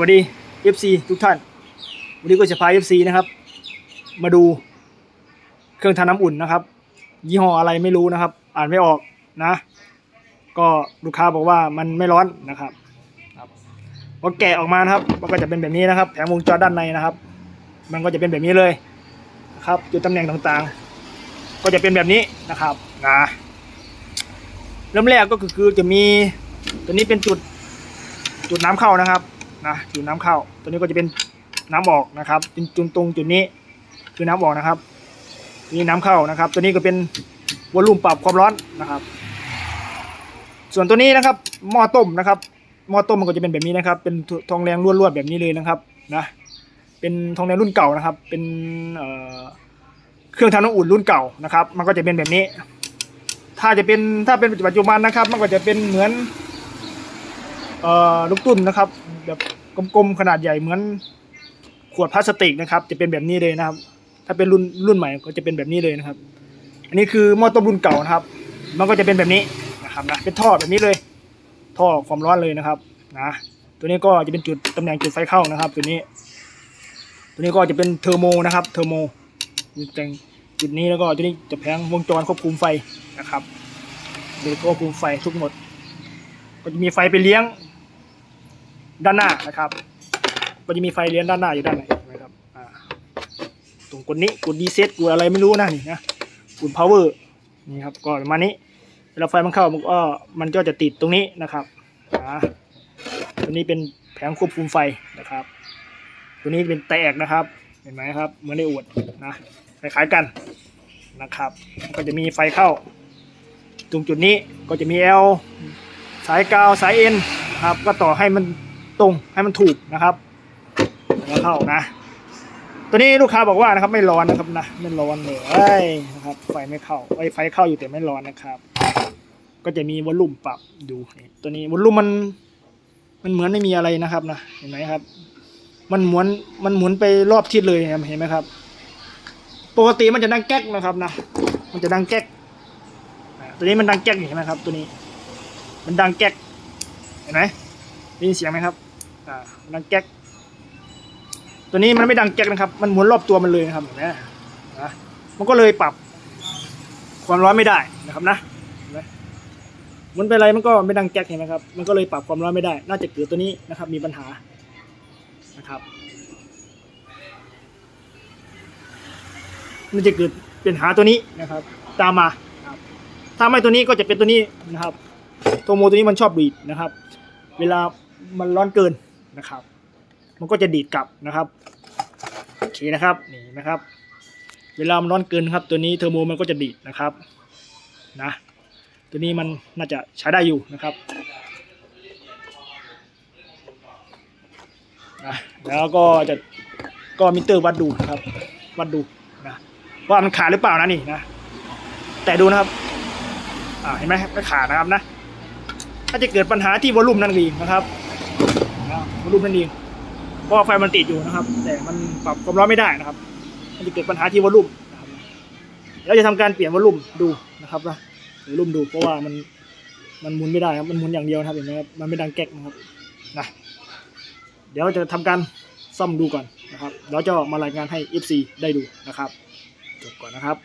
วัสดี FC ทุกท่าน วันนี้ก็จะพา FC นะครับ มาดูเครื่องทำน้ำอุ่นนะครับ ยี่ห้ออะไรไม่รู้นะครับ อ่านไม่ออกนะ ก็ลูกค้าบอกว่ามันไม่ร้อนนะครับครับพอแกะออกมานะครับมันก็จะเป็นแบบนี้นะครับ แผงวงจรด้านในนะครับ มันก็จะเป็นแบบนี้เลยนะครับจุดตำแหน่งต่างๆ ก็จะเป็นแบบนี้นะครับนะเริ่มแรกก็คือจะมีตัวนี้เป็นจุดจุดน้ำเข้านะครับ นะจุดน้ำเข้า ตัวนี้ก็จะเป็นน้ำออกนะครับจุดตรงจุดนี้คือน้ำออกนะครับตัวนี้น้ำเข้านะครับ ตัวนี้ก็เป็นวอลลุ่มปรับความร้อนนะครับ ส่วนตัวนี้นะครับหม้อต้มนะครับหม้อต้มมันก็จะเป็นแบบนี้นะครับ เป็นทองแดงลวดๆแบบนี้เลยนะครับนะเป็นทองแดงรุ่นเก่านะครับ เป็นเครื่องทำน้ำอุ่นรุ่นเก่านะครับ มันก็จะเป็นแบบนี้ ถ้าจะเป็นถ้าเป็นปัจจุบันนะครับ มันก็จะเป็นเหมือนลูกตุ้นนะครับแบบ กลมๆขนาดใหญ่เหมือนขวดพลาสติกนะครับ จะเป็นแบบนี้เลยนะครับ ถ้าเป็นรุ่นรุ่นใหม่ก็จะเป็นแบบนี้เลยนะครับ อันนี้คือหม้อต้มรุ่นเก่านะครับ มันก็จะเป็นแบบนี้นะครับนะเป็นท่อแบบนี้เลย ท่อความร้อนเลยนะครับนะตัวนี้ก็จะเป็นจุดตำแหน่งจุดไฟเข้านะครับ ตัวนี้ ตัวนี้ก็จะเป็นเทอร์โมนะครับ เทอร์โมแต่งจุดนี้แล้วก็ตัวนี้จะแผงวงจรควบคุมไฟนะครับเดี๋ยวควบคุมไฟทุกหมด ก็จะมีไฟไปเลี้ยง ด้านหน้านะครับก็จะมีไฟเลี้ยงด้านหน้าอยู่ด้านในเห็นไหมครับตรงกดนี้กดดีเซตกดอะไรไม่รู้นะนี่นะกดพาวเวอร์นี่ครับก็ประมาณนี้เวลาไฟมันเข้ามันก็มันก็จะติดตรงนี้นะครับอ่าตัวนี้เป็นแผงควบคุมไฟนะครับ ตัวนี้เป็นแตกนะครับ เห็นไหมครับเหมือนในอวดนะคล้ายๆกันนะครับ ก็จะมีไฟเข้า ตรงจุดนี้ก็จะมี L สายกาวสายเอ็นครับก็ต่อให้มัน ตรงให้มันถูกนะครับแล้วเข้านะ ตัวนี้ลูกค้าบอกว่านะครับ ไม่ร้อนนะครับนะไม่ร้อนเลยนะครับ ไฟไม่เข้าไไฟเข้าอยู่แต่ไม่ร้อนนะครับ ก็จะมีวอลลุ่มปรับดูตัวนี้วอลลุ่มมัน มันเหมือนไม่มีอะไรนะครับนะเห็นไหมครับ มันหมุนมันหมุนไปรอบทิศเลยเห็นไหมครับ ปกติมันจะดังแก๊กนะครับนะมันจะดังแก๊กตัวนี้มันดังแก๊กเห็นไหมครับ ตัวนี้ มันดังแก๊กเห็นไหมได้ยินเสียงไหมครับ อ่าดังแก๊ก ตัวนี้มันไม่ดังแก๊กนะครับ มันหมุนรอบตัวมันเลยนะครับเห็นไหมนะมันก็เลยปรับความร้อนไม่ได้นะครับนะเห็นไหมหมุนไปอะไรมันก็ไม่ดังแก๊กเห็นไหมครับ มันก็เลยปรับความร้อนไม่ได้ น่าจะเกิดตัวนี้นะครับ มีปัญหานะครับ มันจะเกิดเป็นหาตัวนี้นะครับ ตามมาถ้าไม่ตัวนี้ก็จะเป็นตัวนี้นะครับ โทโมตัวนี้มันชอบดีดนะครับ เวลามันร้อนเกิน นะครับ มันก็จะดีดกลับนะครับโอเคนะครับนี่นะครับ เวลามันร้อนเกินครับ ตัวนี้เทอร์โมมันก็จะดีดนะครับนะตัวนี้มันน่าจะใช้ได้อยู่นะครับนะแล้วก็จะก็มิเตอร์วัดดูนะครับ วัดดูนะว่ามันขาดหรือเปล่านะนี่นะแต่ดูนะครับอ่าเห็นไหมไม่ขาดนะครับนะถ้าจะเกิดปัญหาที่วอลลุ่มนั่นเองนะครับ นะวอลลุ่มนั่นเองเพราะไฟมันติดอยู่นะครับ แต่มันปรับความร้อนไม่ได้นะครับ มันจะเกิดปัญหาที่วอลลุ่มนะครับแล้วจะทำการเปลี่ยนวอลลุ่มดูนะครับนะวอลลุ่มดูเพราะว่ามันมันหมุนไม่ได้ครับมันหมุนอย่างเดียวนะครับเห็นไหมครับมันไม่ดังแก๊กนะครับนะเดี๋ยวจะทำการซ่อมดูก่อนนะครับเดี๋ยวจะมารายงานให้ FC ได้ดูนะครับจบก่อนนะครับ